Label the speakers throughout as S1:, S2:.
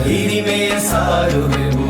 S1: ಹಿರಿಮೆಯ ಸಾರುವೆವು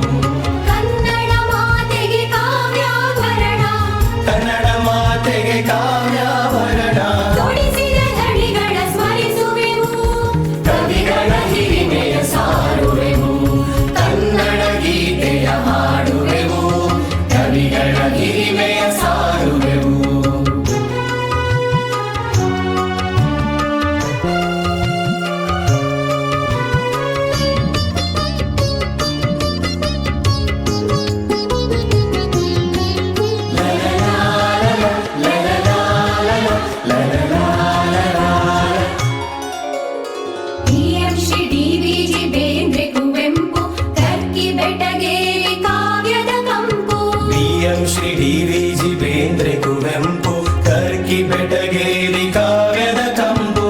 S2: ಬೇಂದ್ರೆ ಕುವೆಂಪು ಕರ್ಕಿ ಬೆಟಗೇರಿ ಕಾವ್ಯದ
S1: ಕಂಬು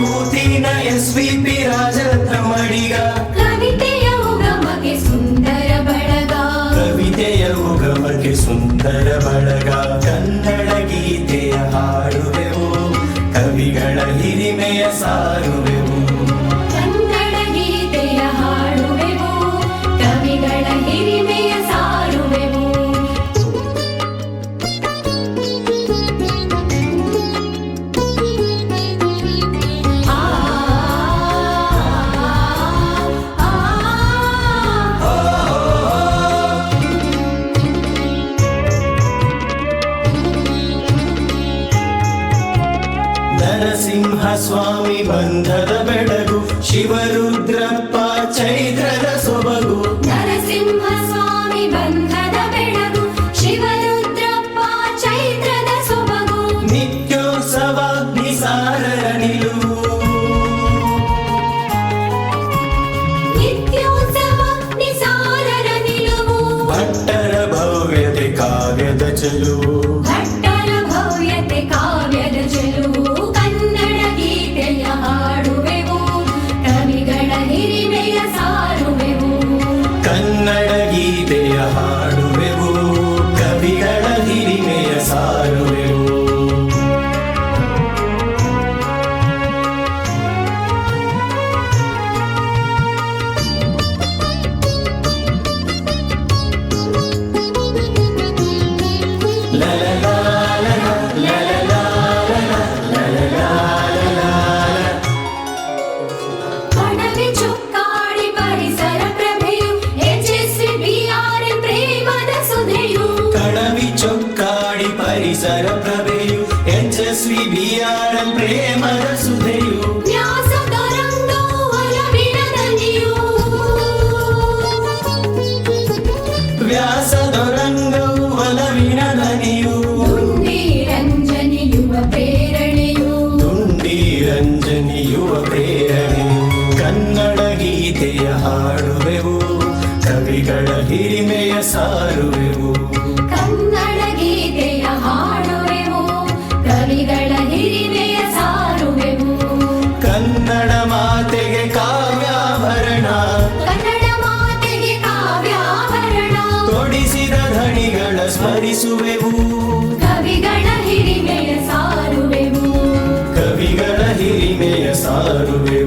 S1: ಮೂತಿನ ಎಸ್ ವಿ ಪಿ ರಾಜರತ್ನ ಮಡಿಗ.
S2: ಕವಿತೆಯ ಉಗಮಗೆ ಸುಂದರ ಬಳಗ.
S1: ಕವಿತೆಯ ಉಗಮಕ್ಕೆ ಸುಂದರ ಬಳಗ. ಕನ್ನಡ ಗೀತೆಯ ಹಾಡುವೆವು ಕವಿಗಳ ಹಿರಿಮೆಯ ಸಾರುವೆವು. ನರಸಿಂಹ ಸ್ವಾಮಿ ಬಂಧದ ಬೆಳಗು ಶಿವರುದ್ರಪ್ಪ ಚೈತ್ರದ ಸೊಬಗು.
S2: ನರಸಿಂಹ ಸ್ವಾಮಿ ಬಂಧದ ಬೆಳಗು ಶಿವರುದ್ರಪ್ಪ ಚೈತ್ರದ ಸೊಬಗು.
S1: ನಿತ್ಯೋತ್ಸವಾಗ್ನಿ ಸಾರರ ನಿಲುವು.
S2: ನಿತ್ಯೋತ್ಸವಾಗ್ನಿ ಸಾರರ ನಿಲುವು.
S1: ಭಟ್ಟರ ಭವ್ಯತೆ ಕಾವ್ಯದ ಚೆಲುವು.
S2: ಯಶಸ್ವಿ ಬಿಆರ್ ಪ್ರೇಮದ ಸುಧೆಯು ವ್ಯಾಸದರಂಗವು ಒಲವಿನ ದನಿಯು
S1: ವ್ಯಾಸದೊರಂಗವು ಒಲವಿನ ದನಿಯು
S2: ದುಂಡಿ ರಂಜನಿಯುವ ಪ್ರೇರಣೆಯು
S1: ತುಂಡಿ ರಂಜನಿಯುವ ಪ್ರೇರಣೆಯು ಕನ್ನಡ ಗೀತೆಯ ಹಾಡುವೆವು ಕವಿಗಳ ಹಿರಿಮೆಯ ಸಾರುವೆವು
S2: ಹಿರಿಮೆಯ